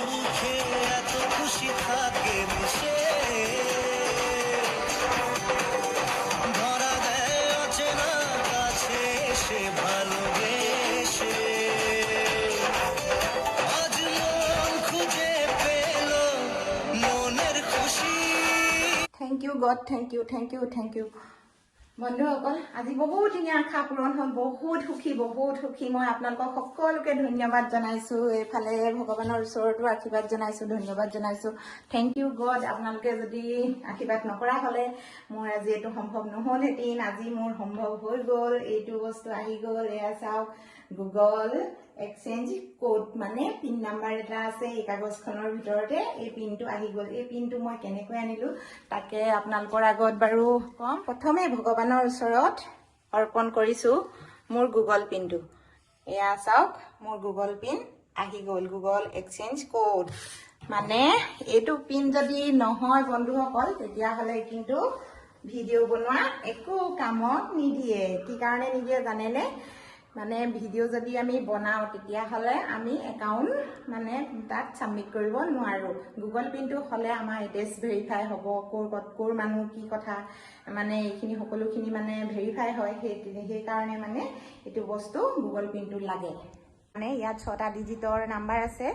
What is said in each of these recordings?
সুখে এত খুশি থাকে মিশে। ধরা দেয় অচেনা কাছে এসে ভালোবেসে। আজ মন খুঁজে পেল মনের খুশি। Thank you God thank you thank you thank you বন্ধুসকল আজি বহুত ধুনীয়া আশা পূৰণ হ'ল বহুত সুখী বহুত সুখী। মই আপোনালোকক সকলোকে ধন্যবাদ জনাইছোঁ এইফালে ভগৱানৰ ওচৰতো আশীৰ্বাদ জনাইছোঁ ধন্যবাদ জনাইছোঁ। থেংক ইউ গড আপোনালোকে যদি আশীৰ্বাদ নকৰা হ'লে মোৰ আজি এইটো সম্ভৱ নহ'লহেঁতেন আজি মোৰ সম্ভৱ হৈ গ'ল এইটো বস্তু আহি গ'ল। এয়া চাওক গুগল এক্সচেঞ্জ কোড মানে পিন নাম্বাৰ এটা আছে এই কাগজখনৰ ভিতৰতে এই পিনটো আহি গ'ল। এই পিনটো মই কেনেকৈ আনিলোঁ তাকে আপোনালোকৰ আগত বাৰু ক'ম। প্ৰথমে ভগৱানৰ ওচৰত অৰ্পণ কৰিছোঁ মোৰ গুগল পিনটো এয়া চাওক মোৰ গুগল পিন আহি গ'ল গুগল এক্সচেঞ্জ কোড মানে এইটো পিন যদি নহয় বন্ধুসকল তেতিয়াহ'লে কিন্তু ভিডিঅ' বনোৱা একো কামত নিদিয়ে। কি কাৰণে নিদিয়ে জানেনে? মানে ভিডিঅ' যদি আমি বনাওঁ তেতিয়াহ'লে আমি একাউণ্ট মানে তাত ছাবমিট কৰিব নোৱাৰোঁ। গুগল পিনটো হ'লে আমাৰ এড্ৰেছ ভেৰিফাই হ'ব ক'ৰ ক'ত ক'ৰ মানুহ কি কথা মানে এইখিনি সকলোখিনি মানে ভেৰিফাই হয় সেই সেইকাৰণে মানে এইটো বস্তু গুগল পিনটো লাগে। মানে ইয়াত ছটা ডিজিটৰ নাম্বাৰ আছে।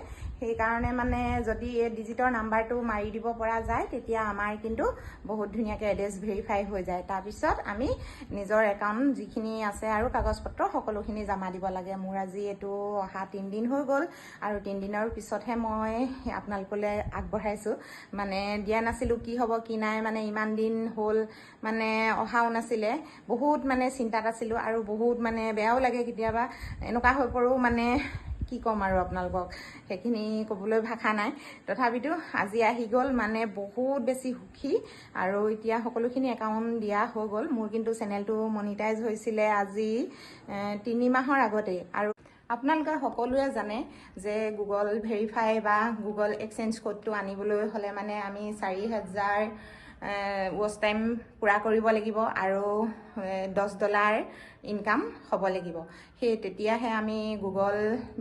সেইকাৰণে মানে যদি এই ডিজিটৰ নাম্বাৰটো মাৰি দিব পৰা যায় তেতিয়া আমাৰ কিন্তু বহুত ধুনীয়াকৈ এড্ৰেছ ভেৰিফাই হৈ যায়। তাৰপিছত আমি নিজৰ একাউণ্ট যিখিনি আছে আৰু কাগজ পত্ৰ সকলোখিনি জমা দিব লাগে। মোৰ আজি এইটো অহা তিনিদিন হৈ গ'ল আৰু তিনিদিনৰ পিছতহে মই আপোনালোকলৈ আগবঢ়াইছোঁ। মানে দিয়া নাছিলোঁ কি হ'ব কি নাই মানে ইমান দিন হ'ল মানে অহাও নাছিলে। বহুত মানে চিন্তাত আছিলোঁ আৰু বহুত মানে বেয়াও লাগে কেতিয়াবা। এনেকুৱা হৈ পৰোঁ মানে কি ক'ম আৰু আপোনালোকক? সেইখিনি ক'বলৈ ভাষা নাই। তথাপিতো আজি আহি গ'ল মানে বহুত বেছি সুখী আৰু এতিয়া সকলোখিনি একাউণ্ট দিয়া হৈ গ'ল। মোৰ কিন্তু চেনেলটো মনিটাইজ হৈছিলে আজি এ, তিনি মাহৰ আগতেই। আৰু আপোনালোকে সকলোৱে জানে যে গুগল ভেৰিফাই বা গুগল এক্সচেঞ্জ কোডটো আনিবলৈ হ'লে মানে আমি চাৰি হাজাৰ ৱাচ টাইম পূৰা কৰিব লাগিব আৰু দহ ডলাৰ ইনকাম হ'ব লাগিব। সেই তেতিয়াহে আমি গুগল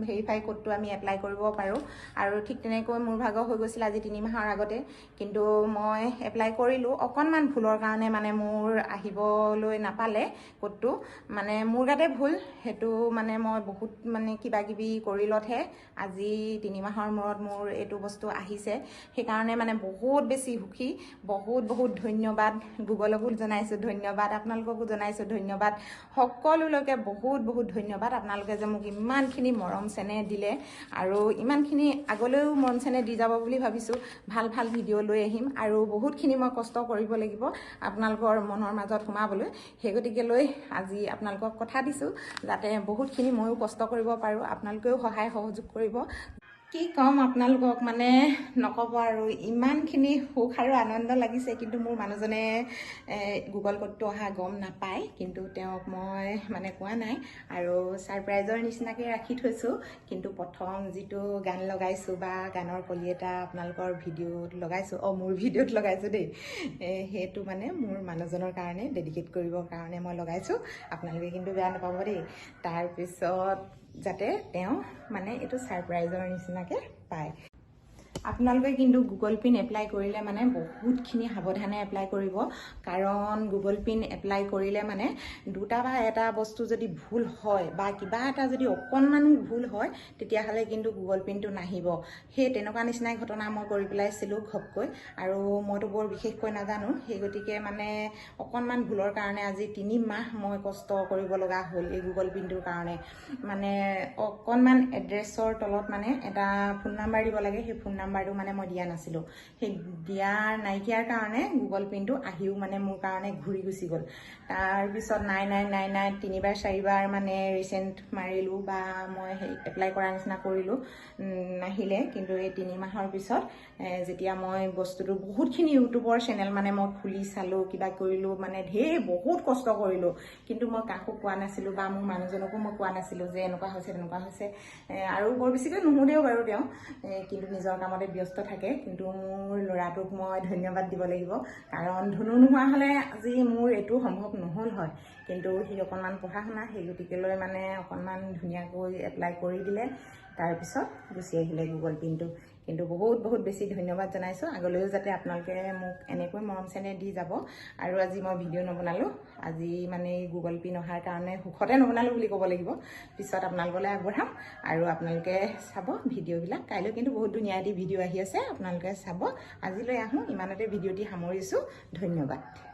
ভেৰিফাই কোডটো আমি এপ্লাই কৰিব পাৰোঁ। আৰু ঠিক তেনেকৈ মোৰ ভাগৰ হৈ গৈছিল আজি তিনি মাহৰ আগতে। কিন্তু মই এপ্লাই কৰিলোঁ। অকণমান ভুলৰ কাৰণে মানে মোৰ আহিবলৈ নাপালে কোডটো মানে মোৰ গাতে ভুল। সেইটো মানে মই বহুত মানে কিবা কিবি কৰিলতহে আজি তিনি মাহৰ মূৰত মোৰ এইটো বস্তু আহিছে। সেইকাৰণে মানে বহুত বেছি সুখী বহুত বহুত ধন্যবাদ। গুগলকো জনাইছোঁ ধন্যবাদ আপোনালোককো জনাইছোঁ ধন্যবাদ। সকলোলৈকে বহুত বহুত ধন্যবাদ। আপোনালোকে যে মোক ইমানখিনি মৰম চেনেহ দিলে আৰু ইমানখিনি আগলৈও মৰম চেনেহ দি যাব বুলি ভাবিছোঁ। ভাল ভাল ভিডিঅ' লৈ আহিম আৰু বহুতখিনি মই কষ্ট কৰিব লাগিব আপোনালোকৰ মনৰ মাজত সোমাবলৈ। সেই গতিকে লৈ আজি আপোনালোকক কথা দিছোঁ যাতে বহুতখিনি ময়ো কষ্ট কৰিব পাৰোঁ আপোনালোকেও সহায় সহযোগ কৰিব। কি ক'ম আপোনালোকক? মানে নক'ব আৰু। ইমানখিনি সুখ আৰু আনন্দ লাগিছে কিন্তু মোৰ মানুহজনে গুগল কোডটো অহা গম নাপায়। কিন্তু তেওঁক মই মানে কোৱা নাই। আৰু ছাৰপ্ৰাইজৰ নিচিনাকৈ ৰাখি থৈছোঁ। কিন্তু প্ৰথম যিটো গান লগাইছোঁ বা গানৰ কলি এটা আপোনালোকৰ ভিডিঅ'ত লগাইছোঁ অঁ মোৰ ভিডিঅ'ত লগাইছোঁ দেই সেইটো মানে মোৰ মানুহজনৰ কাৰণে ডেডিকেট কৰিবৰ কাৰণে মই লগাইছোঁ। আপোনালোকে কিন্তু বেয়া নাপাব দেই। তাৰপিছত যাতে তেওঁ মানে এইটো ছাৰপ্ৰাইজৰ নিচিনাকৈ পায়। আপোনালোকে কিন্তু গুগল পিন এপ্লাই কৰিলে মানে বহুতখিনি সাৱধানে এপ্লাই কৰিব। কাৰণ গুগল পিন এপ্লাই কৰিলে মানে দুটা বা এটা বস্তু যদি ভুল হয় বা কিবা এটা যদি অকণমানো ভুল হয় তেতিয়াহ'লে কিন্তু গুগল পিনটো নাহিব। সেই তেনেকুৱা নিচিনাই ঘটনা মই কৰি পেলাইছিলোঁ ঘপকৈ আৰু মইতো বৰ বিশেষকৈ নাজানো। সেই গতিকে মানে অকণমান ভুলৰ কাৰণে আজি তিনি মাহ মই কষ্ট কৰিব লগা হ'ল এই গুগল পিনটোৰ কাৰণে। মানে অকণমান এড্ৰেছৰ তলত মানে এটা ফোন নাম্বাৰ দিব লাগে। সেই ফোন নাম্বাৰটো মানে মই দিয়া নাছিলোঁ। সেই দিয়াৰ নাইকিয়াৰ কাৰণে গুগল পিনটো আহিও মানে মোৰ কাৰণে ঘূৰি গুচি গ'ল। তাৰপিছত নাই নাই নাই নাই তিনিবাৰ চাৰিবাৰ মানে ৰিচেণ্ট মাৰিলোঁ বা মই সেই এপ্লাই কৰা নিচিনা কৰিলোঁ। নাহিলে কিন্তু এই তিনি মাহৰ পিছত যেতিয়া মই বস্তুটো বহুতখিনি ইউটিউবৰ চেনেল মানে মই খুলি চালোঁ কিবা কৰিলোঁ মানে ঢেৰ বহুত কষ্ট কৰিলোঁ। কিন্তু মই কাকো কোৱা নাছিলোঁ বা মোৰ মানুহজনকো মই কোৱা নাছিলোঁ যে এনেকুৱা হৈছে তেনেকুৱা হৈছে। আৰু বৰ বেছিকৈ নুসুধেও বাৰু তেওঁ। কিন্তু নিজৰ কামতে ব্যস্ত থাকে কিন্তু মোৰ ল'ৰাটোক মই ধন্যবাদ দিব লাগিব। কাৰণ ধনু নোহোৱা হ'লে আজি মোৰ এইটো সম্ভৱ নহ'ল হয়। কিন্তু সি অকণমান পঢ়া শুনা সেই গতিকে লৈ মানে অকণমান ধুনীয়াকৈ এপ্লাই কৰি দিলে। তাৰপিছত গুচি আহিলে গুগল পিনটো কিন্তু বহুত বহুত বেছি ধন্যবাদ জনাইছোঁ। আগলৈও যাতে আপোনালোকে মোক এনেকৈ মৰম চেনেহ দি যাব। আৰু আজি মই ভিডিঅ' নবনালোঁ। আজি মানে গুগল পিন অহাৰ কাৰণে সুখতে নবনালোঁ বুলি ক'ব লাগিব। পিছত আপোনালোকলৈ আগবঢ়াম। আৰু আপোনালোকে চাব ভিডিঅ'বিলাক কাইলৈ। কিন্তু বহুত ধুনীয়া এটি ভিডিঅ' আহি আছে। আপোনালোকে চাব। আজিলৈ আহোঁ। ইমানতে ভিডিঅ'টি সামৰিছোঁ। ধন্যবাদ।